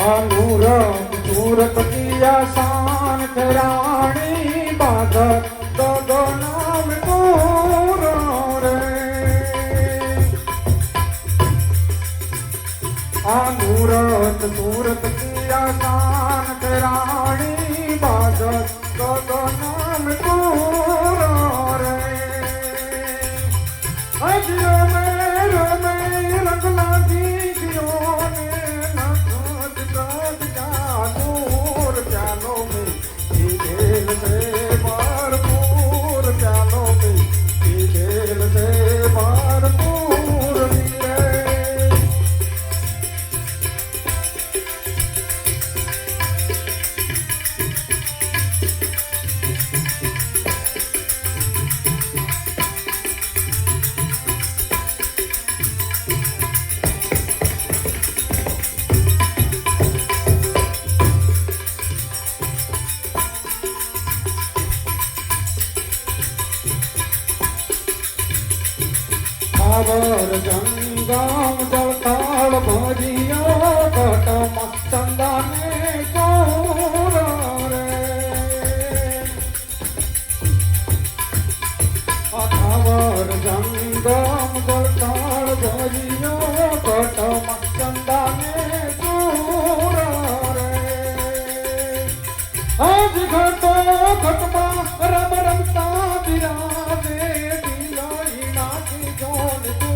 મૂરત સુરત કિયા શાન રાણી બાદ ગગો નામ તોરો રે. મૂરત સુરત કિયા શાન કરાણી બાદ ગગો નામ તોરો આવર જંગમ જળથાળ ભજિયા કટમ ચંદાને gonna do?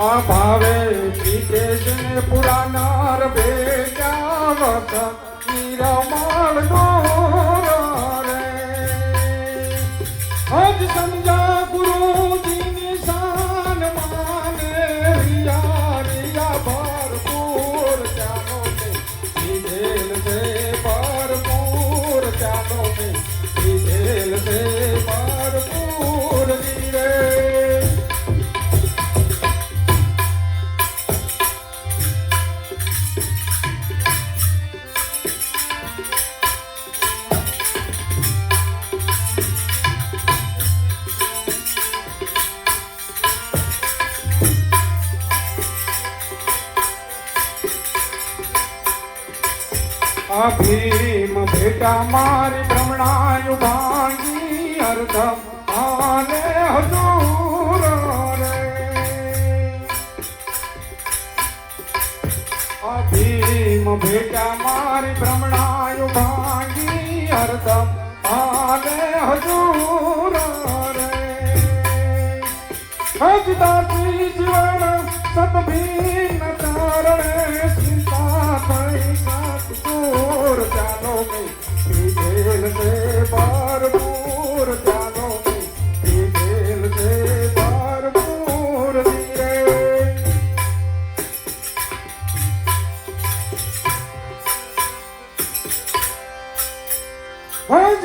આ ભાવે પીતે જને પુરાનાર બેટા વસ નિરમળ નૂર રે હજ સમજા ગુરુજીની આ ભીમ ભેટા મારી ભ્રમણાયુ ભાંગી અર્ધમ આને હજૂર રે. આ ભીમ ભેટા મારી ભ્રમણાયુ ભાંગી અર્ધમ આને હજૂર રે. હજદાતી જીવન સતભીન તારણે ચિંતા થઈ